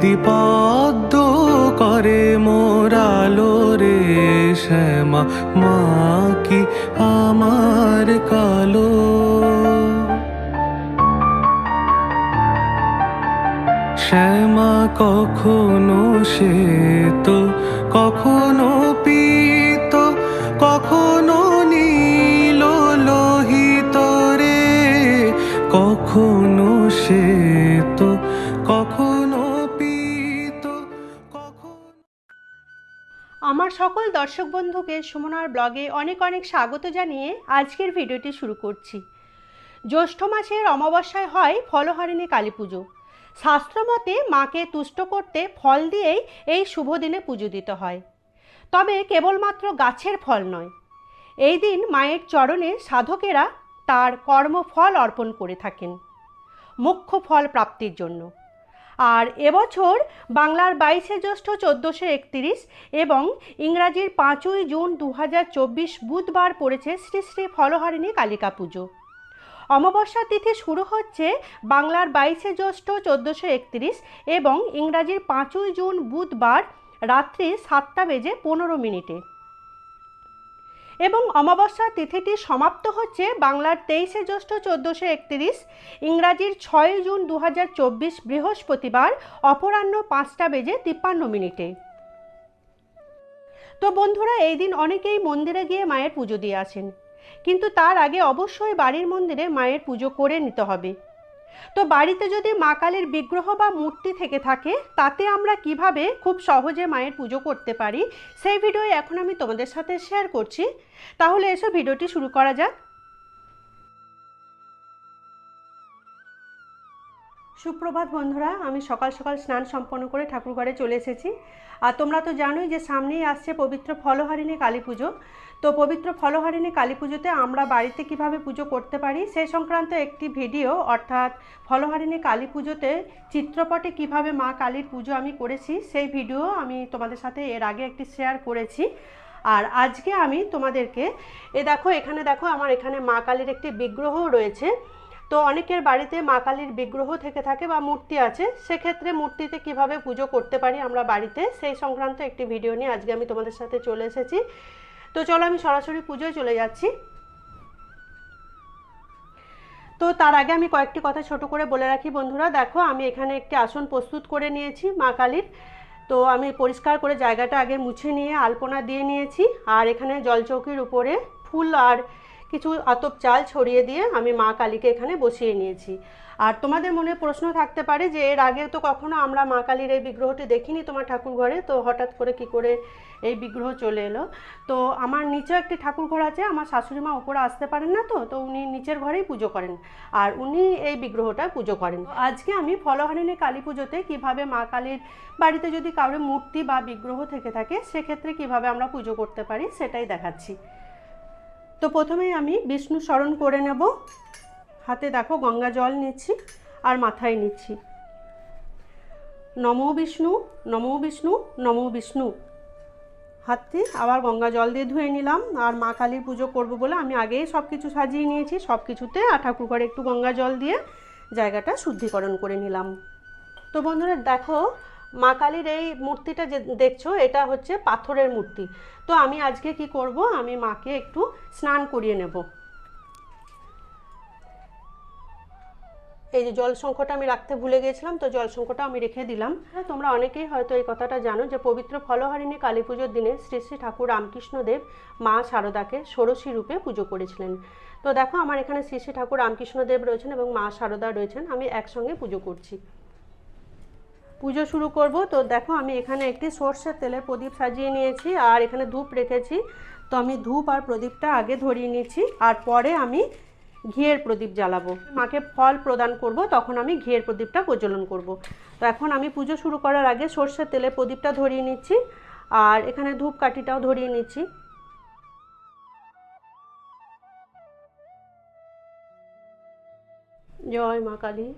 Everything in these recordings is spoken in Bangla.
পদ্ম করে মোরালো রে শ্যামা মা কি আমার কালো? শ্যামা কখনো সে তো কখনো সকল দর্শক বন্ধুকে সুমনার ব্লগে অনেক অনেক স্বাগত জানিয়ে আজকের ভিডিওটি শুরু করছি। জ্যৈষ্ঠ মাসের অমাবস্যায় হয় ফলহারিণী কালী পুজো। শাস্ত্রমতে মাকে তুষ্ট করতে ফল দিয়েই এই শুভ দিনে পুজো দিতে হয়। তবে কেবলমাত্র গাছের ফল নয়। এই দিন মায়ের চরণে সাধকেরা তার কর্মফল অর্পণ করে থাকেন। মুখ্য ফল প্রাপ্তির জন্য। আর এবছর বাংলার বাইশে জ্যৈষ্ঠ চোদ্দোশো একত্রিশ এবং ইংরাজির পাঁচই জুন দু হাজার চব্বিশ বুধবার পড়েছে শ্রী শ্রী ফলহারিণী কালিকা পুজো। অমাবস্যা তিথি শুরু হচ্ছে বাংলার বাইশে জ্যৈষ্ঠ চোদ্দোশো একত্রিশ এবং ইংরাজির পাঁচই জুন বুধবার রাত্রি সাতটা বেজে পনেরো মিনিটে। এবং অমাবস্যা তিথিটি সমাপ্ত হচ্ছে বাংলার তেইশে জ্যৈষ্ঠ চোদ্দোশো একত্রিশ, ইংরাজির ছয় জুন দু হাজার চব্বিশ বৃহস্পতিবার অপরাহ্ন পাঁচটা বেজে তিপ্পান্ন মিনিটে। তো বন্ধুরা, এই দিন অনেকেই মন্দিরে গিয়ে মায়ের পুজো দিয়ে আসেন। কিন্তু তার আগে অবশ্যই বাড়ির মন্দিরে মায়ের পুজো করে নিতে হবে। তো বাড়িতে যদি মা কালীর বিগ্রহ বা মূর্তি থেকে থাকে, তাতে আমরা কীভাবে খুব সহজে মায়ের পুজো করতে পারি? সেই ভিডিও এখন আমি তোমাদের সাথে শেয়ার করছি। তাহলে এসো ভিডিওটি শুরু করা যাক। সুপ্রভাত বন্ধুরা, আমি সকাল সকাল স্নান সম্পন্ন করে ঠাকুরঘরে চলে এসেছি। আর তোমরা তো জানোই যে সামনেই আসছে পবিত্র ফলহারিণী কালী পুজো। তো পবিত্র ফলহারিণী কালী পুজোতে আমরা বাড়িতে কীভাবে পুজো করতে পারি, সে সংক্রান্ত একটি ভিডিও, অর্থাৎ ফলহারিণী কালী পুজোতে চিত্রপটে কীভাবে মা কালীর পুজো আমি করেছি, সেই ভিডিও আমি তোমাদের সাথে এর আগে একটি শেয়ার করেছি। আর আজকে আমি তোমাদেরকে, এ দেখো, এখানে দেখো, আমার এখানে মা কালীর একটি বিগ্রহও রয়েছে। তো অনেকের বাড়িতে মা কালীর বিগ্রহ থেকে থাকে বা মূর্তি আছে, সেক্ষেত্রে মূর্তিতে কীভাবে পুজো করতে পারি আমরা বাড়িতে, সেই সংক্রান্ত একটি ভিডিও নিয়ে আজকে আমি তোমাদের সাথে চলে এসেছি। তো চলো আমি সরাসরি পুজোয় চলে যাচ্ছি। তো তার আগে আমি কয়েকটি কথা ছোট করে বলে রাখি বন্ধুরা। দেখো, আমি এখানে একটি আসন প্রস্তুত করে নিয়েছি মা কালীর। তো আমি পরিষ্কার করে জায়গাটা আগে মুছে নিয়ে আলপনা দিয়ে নিয়েছি। আর এখানে জলচৌকির উপরে ফুল আর কিছু আতপ চাল ছড়িয়ে দিয়ে আমি মা কালীকে এখানে বসিয়ে নিয়েছি। আর তোমাদের মনে প্রশ্ন থাকতে পারে যে, এর আগে তো কখনো আমরা মা কালীর এই বিগ্রহটি দেখিনি তোমার ঠাকুর ঘরে তো হঠাৎ করে কি করে এই বিগ্রহ চলে এলো? তো আমার নিচে একটি ঠাকুর ঘর আছে, আমার শাশুড়ি মা উপরে আসতে পারেন না তো তো উনি নিচের ঘরেই পুজো করেন। আর উনি এই বিগ্রহটা পুজো করেন। আজকে আমি ফলহারিণী কালী পুজোতে কীভাবে মা কালীর বাড়িতে যদি কারোর মূর্তি বা বিগ্রহ থেকে থাকে, সেক্ষেত্রে কীভাবে আমরা পুজো করতে পারি সেটাই দেখাচ্ছি। তো প্রথমেই আমি বিষ্ণু স্মরণ করে নেব। হাতে দেখো গঙ্গা জল নিচ্ছি আর মাথায় নিচ্ছি। নমো বিষ্ণু নমো বিষ্ণু নমো বিষ্ণু। হাতে আবার গঙ্গা জল দিয়ে ধুয়ে নিলাম আর মা কালীর পুজো করব বলে আমি আগেই সব কিছু সাজিয়ে নিয়েছি। সব কিছুতে আর ঠাকুর ঘরে একটু গঙ্গা জল দিয়ে জায়গাটা শুদ্ধিকরণ করে নিলাম। তো বন্ধুরা দেখো মা কালীর এই মূর্তিটা যে দেখছ, এটা হচ্ছে পাথরের মূর্তি। তো আমি আজকে কি করব? আমি মাকে একটু স্নান করিয়ে নেব। এই যে জল সংখ্যাটা আমি রাখতে ভুলে গিয়েছিলাম তো জল সংখ্যাটা আমি রেখে দিলাম। হ্যাঁ তোমরা অনেকেই হয়তো এই কথাটা জানো যে, পবিত্র ফলহারিণী কালী পুজোর দিনে শ্রী শ্রী ঠাকুর রামকৃষ্ণদেব মা শারদাকে ষোড়শী রূপে পুজো করেছিলেন। তো দেখো, আমার এখানে শ্রী শ্রী ঠাকুর রামকৃষ্ণদেব রয়েছেন এবং মা শারদা রয়েছেন। আমি একসঙ্গে পুজো করছি। পুজো শুরু করব। তো দেখো, আমি এখানে একটি সর্ষের তেলের প্রদীপ সাজিয়ে নিয়েছি, আর এখানে ধূপ রেখেছি। তো আমি ধূপ আর প্রদীপটা আগে ধরিয়ে নিয়েছি আর পরে আমি ঘিয়ের প্রদীপ জ্বালাবো। মাকে ফল প্রদান করব, তখন আমি ঘিয়ের প্রদীপটা প্রজ্বলন করব। তো এখন আমি পুজো শুরু করার আগে সর্ষের তেলের প্রদীপটা ধরিয়ে নিচ্ছি, আর এখানে ধূপকাঠিটাও ধরিয়ে নিচ্ছি। জয় মা কালী।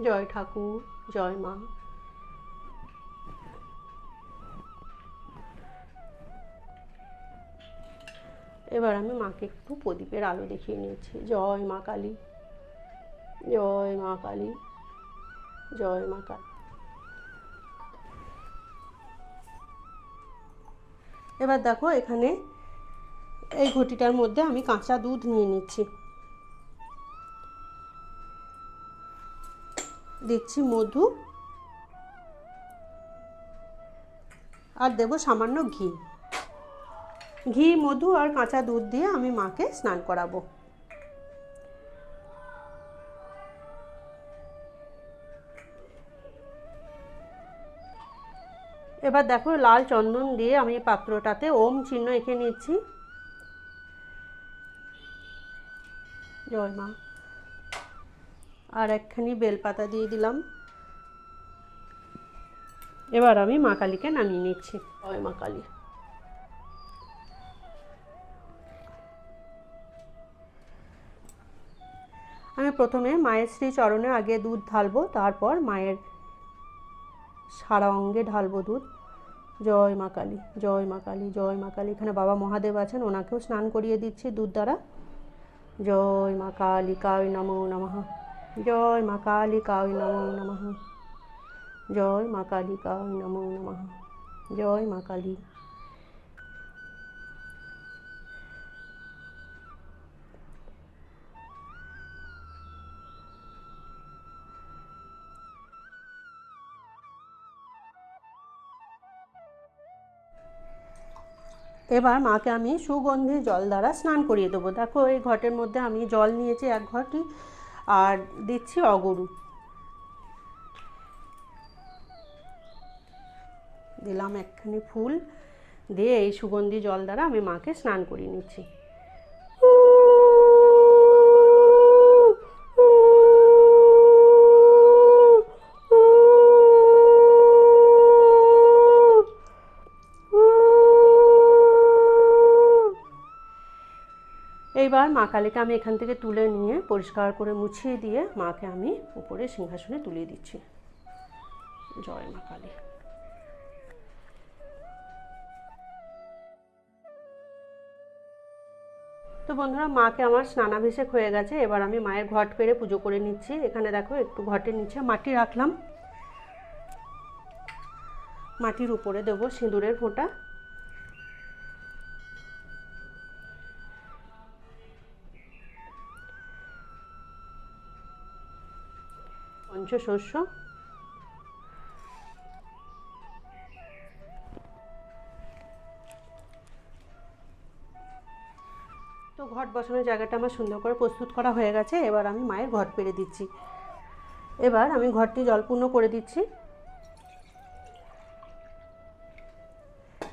জয় ঠাকুর, জয় মা। এবার আমি মাকে একটু প্রদীপের আলো দেখিয়ে নিয়েছি। জয় মা কালী, জয় মা কালী, জয় মা কালী। এবার দেখো এখানে এই ঘটিটার মধ্যে আমি কাঁচা দুধ নিয়ে নিচ্ছি। দিচ্ছি মধু। আর দেবো সামান্য ঘি। ঘি, মধু আর কাঁচা দুধ দিয়ে আমি মাকে স্নান করাবো। এবার দেখো লাল চন্দন দিয়ে আমি পাত্রটাতে ওম চিহ্ন এঁকে নিচ্ছি। জয় মা। আর একখানি বেলপাতা দিয়ে দিলাম। এবার আমি মা কালীকে নামিয়ে নিচ্ছি। জয় মা কালী। আমি প্রথমে মায়ের শ্রী চরণে আগে দুধ ঢালবো, তারপর মায়ের সারা অঙ্গে ঢালবো দুধ। জয় মা কালী, জয় মা কালী, জয় মা কালী। এখানে বাবা মহাদেব আছেন, ওনাকেও স্নান করিয়ে দিচ্ছি দুধ দ্বারা। জয় মা কালী, কায় নমো নমঃ। জয় মা কালী কায় নমো নমঃ। জয় মা কালী কায় নমো নমঃ। জয় মা কালী। এবার মাকে আমি সুগন্ধি জল দ্বারা স্নান করিয়ে দেবো। দেখো এই ঘটের মধ্যে আমি জল নিয়েছি, এক ঘটি আর দিচ্ছি অগরু। দিলাম একখানি ফুল, দিয়ে এই সুগন্ধি জল দ্বারা আমি মাকে স্নান করিয়ে নিচ্ছি। এইবার মা কালীকে আমি এখান থেকে তুলে নিয়ে পরিষ্কার করে মুছিয়ে দিয়ে মাকে আমি উপরে সিংহাসনে তুলে দিচ্ছি। জয় মা কালী। তো বন্ধুরা, মাকে আমার স্নানাভিষেক হয়ে গেছে, এবার আমি মায়ের ঘট পেরে পুজো করে নিচ্ছি। এখানে দেখো, একটু ঘটের নিচে মাটি রাখলাম। মাটির উপরে দেবো সিঁদুরের ফোঁটা। পঞ্চশস্য। তো ঘট বসানোর জায়গাটা আমার সুন্দর করে প্রস্তুত করা হয়ে গেছে, এবার আমি মায়ের ঘট পেরে দিচ্ছি। এবার আমি ঘরটি জলপূর্ণ করে দিচ্ছি।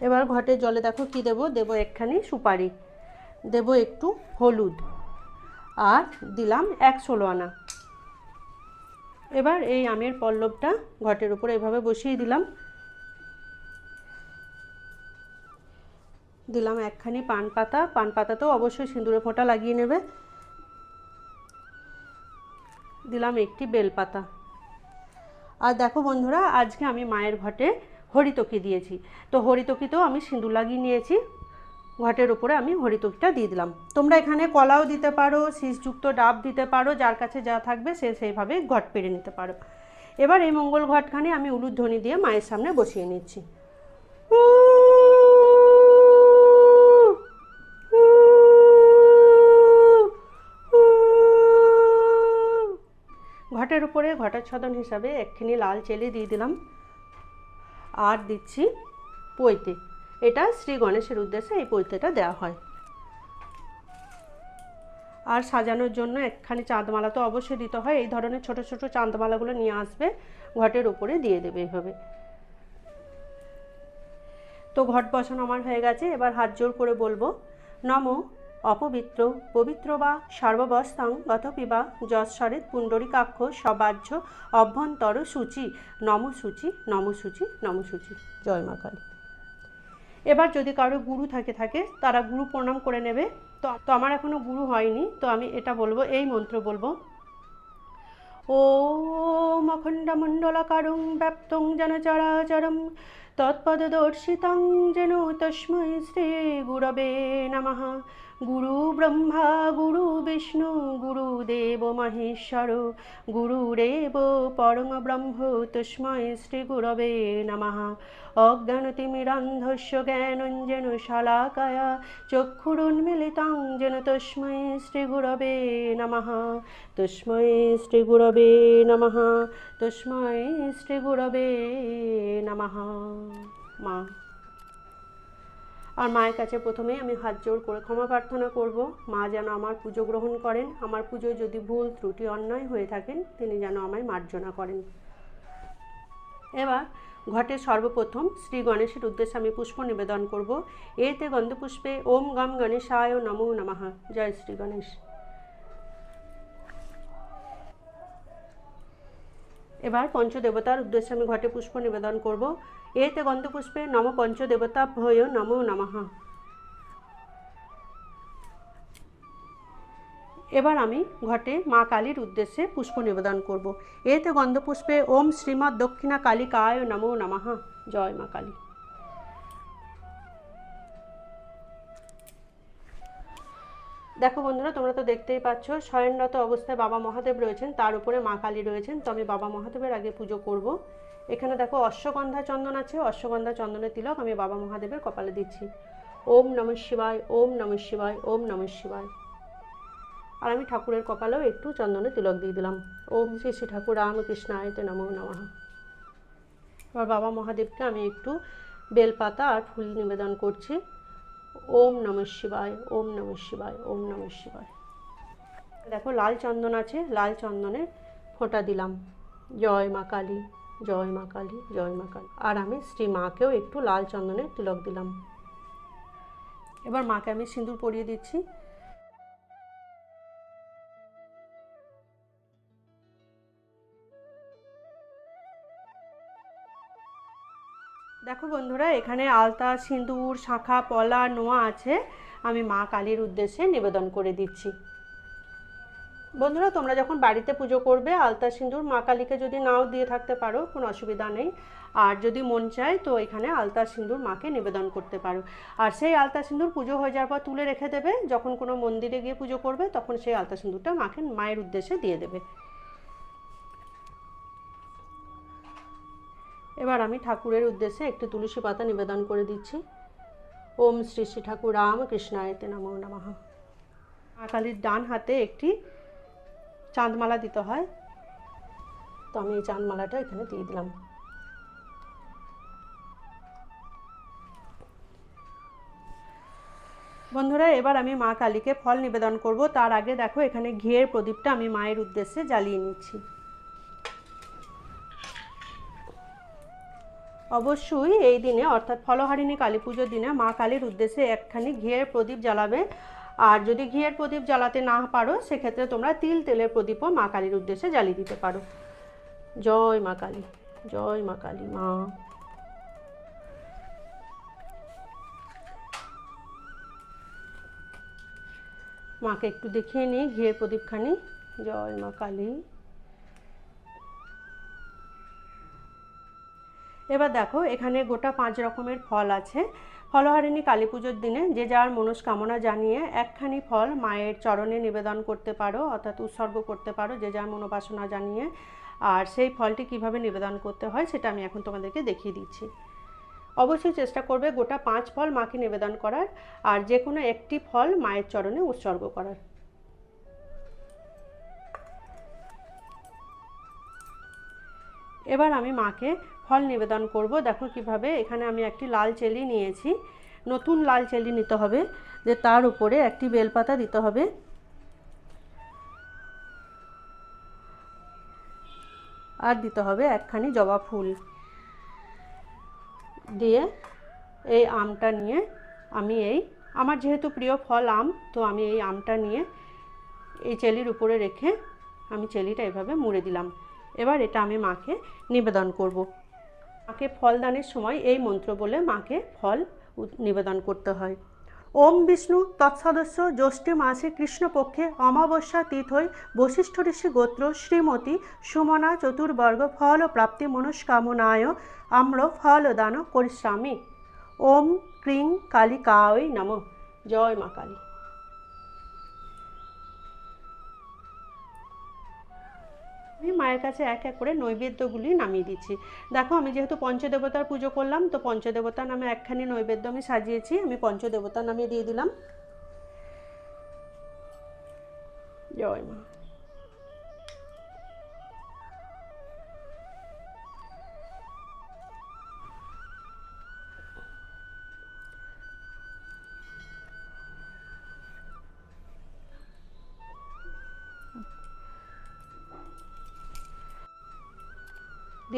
এবার ঘটের জলে দেখো কি দেবো? দেবো একখানি সুপারি, দেবো একটু হলুদ, আর দিলাম এক ষোলো আনা। এবার এই আমের পল্লবটা ঘটের উপরে এভাবে বসিয়ে দিলাম। দিলাম একখানি পান পাতা। পান পাতাতেও অবশ্যই সিঁদুরে ফোঁটা লাগিয়ে নেবে। দিলাম একটি বেলপাতা। আর দেখো বন্ধুরা, আজকে আমি মায়ের ঘটে হরিতকি দিয়েছি। তো হরিতকিতেও আমি সিঁদুর লাগিয়ে নিয়েছি। ঘটের উপরে আমি হরিতকিটা দিয়ে দিলাম। তোমরা এখানে কলাও দিতে পারো, শীষযুক্ত ডাব দিতে পারো, যার কাছে যা থাকবে সে সেইভাবে ঘট পেরে নিতে পারো। এবার এই মঙ্গল ঘটখানি আমি উলুধ্বনি দিয়ে মায়ের সামনে বসিয়ে নিচ্ছি। ঘটের উপরে ঘটাচ্ছদন হিসাবে একখানি লাল চেলি দিয়ে দিলাম। আর দিচ্ছি পৈতে। এটা শ্রী গণেশের উদ্দেশ্যে এই পৈতেটা দেওয়া হয়। আর সাজানোর জন্য একখানি চাঁদমালা তো অবশ্যই দিতে হয়। এই ধরনের ছোট ছোট চাঁদমালাগুলো নিয়ে আসবে, ঘটের উপরে দিয়ে দেবে এইভাবে। তো ঘট বসানো আমার হয়ে গেছে। এবার হাত জোর করে বলব, নম অপবিত্র পবিত্র বা সর্ববস্তাং গতপিবা যৎসরেত পুণ্ডরিকাক্ষ সবাহ্য অভ্যন্তর সূচি। নম সূচি নম সূচি নম সূচি। জয় মা কালী। এবার যদি কারো গুরু থাকে থাকে তারা গুরু প্রণাম করে নেবে তো তো আমার এখনো গুরু হয়নি তো আমি এটা বলবো এই মন্ত্র বলবো ॐ अखण्डमण्डलकारं व्याप्तं তৎপদর্শিতং যেন তস্মৈ শ্রী গুরবে নমঃ গুরু ব্রহ্মা গুরু বিষ্ণু গুরুদেব মহেশ্বর গুরুরেব পরম ব্রহ্ম তস্মৈ শ্রী গুরবে নমঃ অজ্ঞানতিমিরান্ধস্য জ্ঞানঞ্জন শালাকায়া চক্ষুরুন্মিলিতং যেন তস্মৈ শ্রী গুরবে নমঃ তস্মৈ শ্রী গুরবে নমঃ তস্মৈ শ্রী গুরবে নমঃ মা। আর মায়ের কাছে প্রথমে আমি হাত জোড় করে ক্ষমা প্রার্থনা করব। মা যেন আমার পুজো গ্রহণ করেন। আমার পুজোয় যদি ভুল, ত্রুটি, অন্যায় হয়ে থাকেন, তিনি যেন আমায় মার্জনা করেন। এবার ঘটে সর্বপ্রথম শ্রী গণেশের উদ্দেশ্যে আমি পুষ্প নিবেদন করব। এতে গন্ধপুষ্পে ওম গম গণেশায় নমো নমঃ। জয় শ্রী গণেশ। এবার পঞ্চদেবতার উদ্দেশ্যে আমি ঘটে পুষ্প নিবেদন করব। এতে গন্ধপুষ্পে নম পঞ্চদেবতা ভয় নম নমঃ। এবার আমি ঘটে মা কালীর উদ্দেশ্যে পুষ্প নিবেদন করব। এতে গন্ধপুষ্পে ওম শ্রীমৎ দক্ষিণা কালী কায় নমো নমঃ। জয় মা কালী। দেখো বন্ধুরা, তোমরা তো দেখতেই পাচ্ছ শয়নরত অবস্থায় বাবা মহাদেব রয়েছেন, তার উপরে মা কালী রয়েছেন তো আমি বাবা মহাদেবের আগে পুজো করব। এখানে দেখো অশ্বগন্ধা চন্দন আছে, অশ্বগন্ধা চন্দনের তিলক আমি বাবা মহাদেবের কপালে দিচ্ছি। ওম নম শিবায়, ওম নম শিবায়, ওম নম শিবায়। আর আমি ঠাকুরের কপালেও একটু চন্দনের তিলক দিয়ে দিলাম। ওম শ্রী শ্রী ঠাকুর রামকৃষ্ণ আয়তে নমো নমঃ। এবার বাবা মহাদেবকে আমি একটু বেলপাতা আর ফুল নিবেদন করছি। ওম নম শিবায়, ওম নম শিবায়, ওম নম শিবায়। দেখো, লাল চন্দন আছে, লাল চন্দনে ফোঁটা দিলাম। জয় মা কালী, জয় মা কালী, জয় মা কালী। আর আমি শ্রী মাকেও একটু লাল চন্দনের তিলক দিলাম। এবার মাকে আমি সিঁদুর পরিয়ে দিচ্ছি। দেখো বন্ধুরা, এখানে আলতা, সিঁদুর, শাখা, পলা, নোয়া আছে। আমি মা কালীর উদ্দেশ্যে নিবেদন করে দিচ্ছি। বন্ধুরা, তোমরা যখন বাড়িতে পুজো করবে, আলতা, সিঁদুর মা কালীকে যদি নাও দিয়ে থাকতে পারো, কোনো অসুবিধা নেই। আর যদি মন চায়, তো এখানে আলতা, সিঁদুর মাকে নিবেদন করতে পারো। আর সেই আলতা, সিঁদুর পুজো হয়ে যাওয়ার পর তুলে রেখে দেবে। যখন কোনো মন্দিরে গিয়ে পুজো করবে, তখন সেই আলতা, সিঁদুরটা মাকে মায়ের উদ্দেশ্যে দিয়ে দেবে। এবার আমি ঠাকুরের উদ্দেশ্যে একটু তুলসী পাতা নিবেদন করে দিচ্ছি। ওম শ্রী শ্রী ঠাকুর রামকৃষ্ণায়তে নমো নমঃ। মা কালীর ডান হাতে একটি চাঁদমালা দিতে হয়। তো আমি এই চাঁদমালাটা এখানে দিয়ে দিলাম। বন্ধুরা, এবার আমি মা কালীকে ফল নিবেদন করব। তার আগে দেখো, এখানে ঘিয়ের প্রদীপটা আমি মায়ের উদ্দেশ্যে জ্বালিয়ে নিচ্ছি। অবশ্যই এই দিনে, অর্থাৎ ফলহারিণী কালী পুজোর দিনে মা কালীর উদ্দেশ্যে একখানি ঘিয়ের প্রদীপ জ্বালাবে। আর যদি ঘিয়ের প্রদীপ জ্বালাতে না পারো, সেক্ষেত্রে তোমরা তিল তেলের প্রদীপও মা কালীর উদ্দেশ্যে জ্বালিয়ে দিতে পারো। জয় মা কালী, জয় মা কালী মা। মাকে একটু দেখিয়ে নিই ঘিয়ের প্রদীপখানি। জয় মা কালী। এবার দেখো, এখানে গোটা পাঁচ রকমের ফল আছে। ফলহারিণী কালী পুজোর দিনে যে যার মনস্কামনা জানিয়ে একখানি ফল মায়ের চরণে নিবেদন করতে পারো, অর্থাৎ উৎসর্গ করতে পারো, যে যার মনোবাসনা জানিয়ে। আর সেই ফলটি কীভাবে নিবেদন করতে হয় সেটা আমি এখন তোমাদেরকে দেখিয়ে দিচ্ছি। অবশ্যই চেষ্টা করবে গোটা পাঁচ ফল মাকে নিবেদন করার, আর যে কোনো একটি ফল মায়ের চরণে উৎসর্গ করার। এবার আমি মাকে ফল নিবেদন করব। দেখো কীভাবে এখানে আমি একটি লাল চেলি নিয়েছি। নতুন লাল চেলি নিতে হবে, যে তার উপরে একটি বেলপাতা দিতে হবে। আর দিতে হবে একখানি জবা ফুল। দিয়ে এই আমটা নিয়ে আমি এই, আমার যেহেতু প্রিয় ফল আম, তো আমি এই আমটা নিয়ে এই চেলির উপরে রেখে আমি চেলিটা এভাবে মুড়ে দিলাম। এবার এটা আমি মাকে নিবেদন করব। মাকে ফল দানের সময় এই মন্ত্র বলে মাকে ফল নিবেদন করতে হয়। ওম বিষ্ণু তৎসদস্য জ্যৈষ্ঠী মাসে কৃষ্ণপক্ষে অমাবস্যা তিথৈ বশিষ্ঠ ঋষি গোত্র শ্রীমতী সুমনা চতুর্বর্গ ফল প্রাপ্তি মনস্কামনায় আম্র ফল দান করিষ্যামি। ওম ক্রিং কালী কায় নম। জয় মা কালী। আমি মায়ের কাছে এক এক করে নৈবেদ্যগুলি নামিয়ে দিচ্ছি। দেখো, আমি যেহেতু পঞ্চদেবতার পুজো করলাম, তো পঞ্চদেবতা নামে একখানি নৈবেদ্য আমি সাজিয়েছি, আমি পঞ্চদেবতা নামে দিয়ে দিলাম। জয় মা।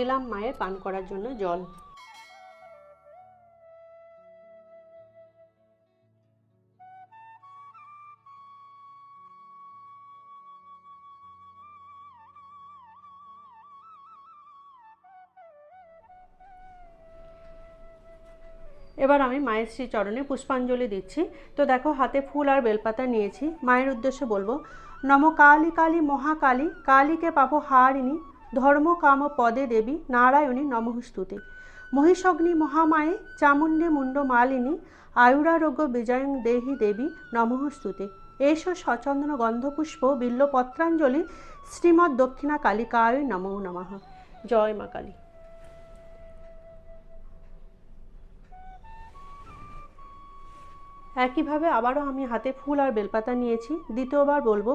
দিলাম মায়ের পান করার জন্য জল। এবার আমি মায়ের শ্রী চরণে পুষ্পাঞ্জলি দিচ্ছি। তো দেখো, হাতে ফুল আর বেলপাতা নিয়েছি। মায়ের উদ্দেশ্যে বলব, নম কালী কালী মহাকালী, কালীকে পাবো হারিণী ধর্ম কাম পদে দেবী নারায়ণী নমঃস্তুতে। মহিষগ্নি মহামায়ে চামুণ্ডে মুণ্ড মালিনী আয়ুরারোগ্য বিজয়ং দেহি দেবী নমঃস্তুতে। এষ সচন্দ্র গন্ধপুষ্প বিল্লপত্রাঞ্জলি শ্রীমৎ দক্ষিণা কালিকায় নমো নমঃ। জয় মা কালী। একইভাবে আবারও আমি হাতে ফুল আর বেলপাতা নিয়েছি। দ্বিতীয়বার বলব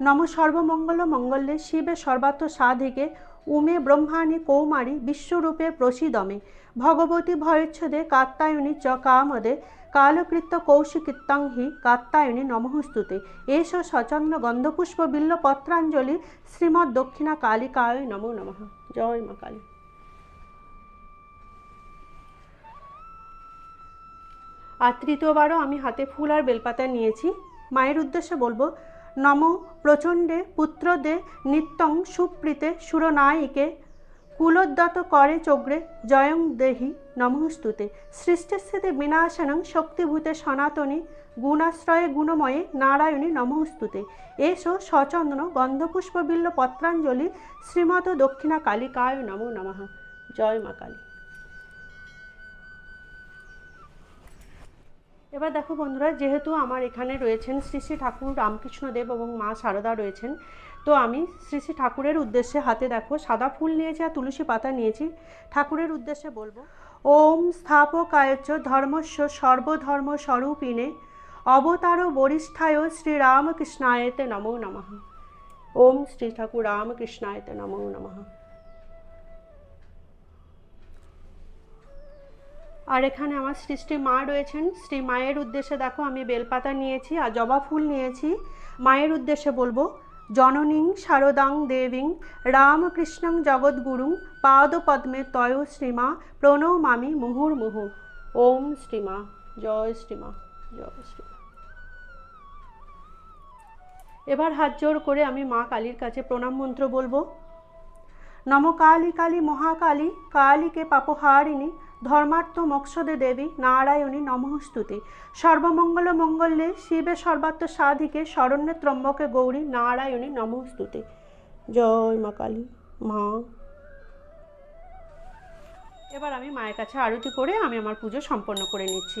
নম সর্বমঙ্গল মঙ্গলে শিবে সর্বাত্ম সাধিকে উমে ব্রহ্মাণী কৌমারী বিশ্বরূপে প্রসিদমে। ভগবতী ভয়চ্ছদে কাত্তায়নী চ কামদে কালকৃত্য কৌশিকীত্তং হি কাত্তায়নী নমঃস্তুতে। এষ সচন্দ্র গন্ধপুষ্প বিল্ল পত্রাঞ্জলি শ্রীমৎ দক্ষিণা কালিকায় নমো নমঃ। জয় মা কালী। আর তৃতীয়বারও আমি হাতে ফুল আর বেলপাতা নিয়েছি। মায়ের উদ্দেশ্যে বলব নম প্রচণ্ডে পুত্রদে নিত্যং সুপ্রীতে সুরনায়িকে। কুলোদ্যত করে চোগ্রে জয়ং দেহি নমস্তুতে। সৃষ্টিস্থিতি বিনাশনং শক্তিভূতে সনাতনী গুণাশ্রয়ে গুণময়ে নারায়ণী নমস্তুতে। এসো সচন্দন গন্ধপুষ্প বিল্ল পত্রাঞ্জলি শ্রীমত দক্ষিণা কালিকায় নমো নমঃ। জয় মা কালী। এবার দেখো বন্ধুরা, যেহেতু আমার এখানে রয়েছেন শ্রী শ্রী ঠাকুর রামকৃষ্ণদেব এবং মা সারদা রয়েছেন, তো আমি শ্রী শ্রী ঠাকুরের উদ্দেশ্যে হাতে দেখো, সাদা ফুল নিয়েছি আর তুলসী পাতা নিয়েছি। ঠাকুরের উদ্দেশ্যে বলব, ওম স্থাপকায়চ ধর্মস্য সর্বধর্ম স্বরূপিণে, অবতার বরিষ্ঠায় শ্রীরামকৃষ্ণায়তে নমো নমঃ। ওম শ্রী ঠাকুর রামকৃষ্ণায়তে নমো নমঃ। আর এখানে আমার সৃষ্টি মা রয়েছেন। শ্রী মায়ের উদ্দেশ্যে দেখো, আমি বেলপাতা নিয়েছি আর জবা ফুল নিয়েছি। মায়ের উদ্দেশ্যে বলব, জননীং শারদাং দেবীং রামকৃষ্ণং জগদ্গুরুং পাদপদ্মে তয় শ্রীমা প্রণমামি মুহুর্মুহু। ওম শ্রীমা, জয় শ্রীমা জয় শ্রীমা। এবার হাত জোর করে আমি মা কালীর কাছে প্রণাম মন্ত্র বলব। নম কালী কালী মহাকালী, কালীকে পাপহারিণী ধর্মার্থ মোক্ষদে দেবী নারায়ণী নমস্তুতি সর্বমঙ্গল মঙ্গলে শিবে সর্বাত্ম সাধিকে শরণ্যে ত্রম্বকে গৌরী নারায়ণী নমস্তুতি জয় মা কালী, মা। এবার আমি মায়ের কাছে আরতি করে আমি আমার পুজো সম্পন্ন করে নিচ্ছি।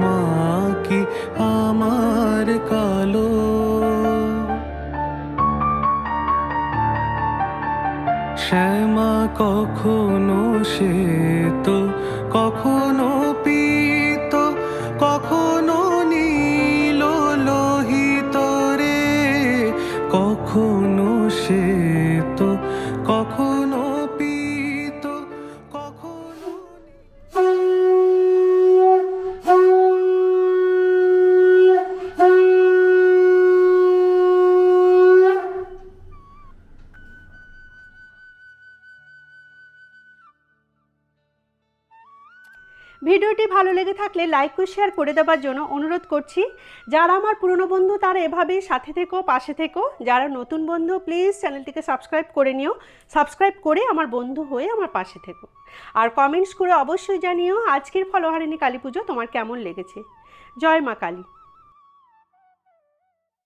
মা কি আমার কালো। শ্যামা কখনো সে তো কখন ভালো লেগে থাকলে লাইক ও শেয়ার করে দেওয়ার জন্য অনুরোধ করছি। যারা আমার পুরনো বন্ধু, তারা এভাবেই সাথে থেকো, পাশে থেকো। যারা নতুন বন্ধু প্লিজ চ্যানেলটিকে সাবস্ক্রাইব করে নিও। সাবস্ক্রাইব করে আমার বন্ধু হয়ে আমার পাশে থেকো। আর কমেন্টস করে অবশ্যই জানিও, আজকের ফলোহারিণী কালী পুজো তোমার কেমন লেগেছে? জয় মা কালী।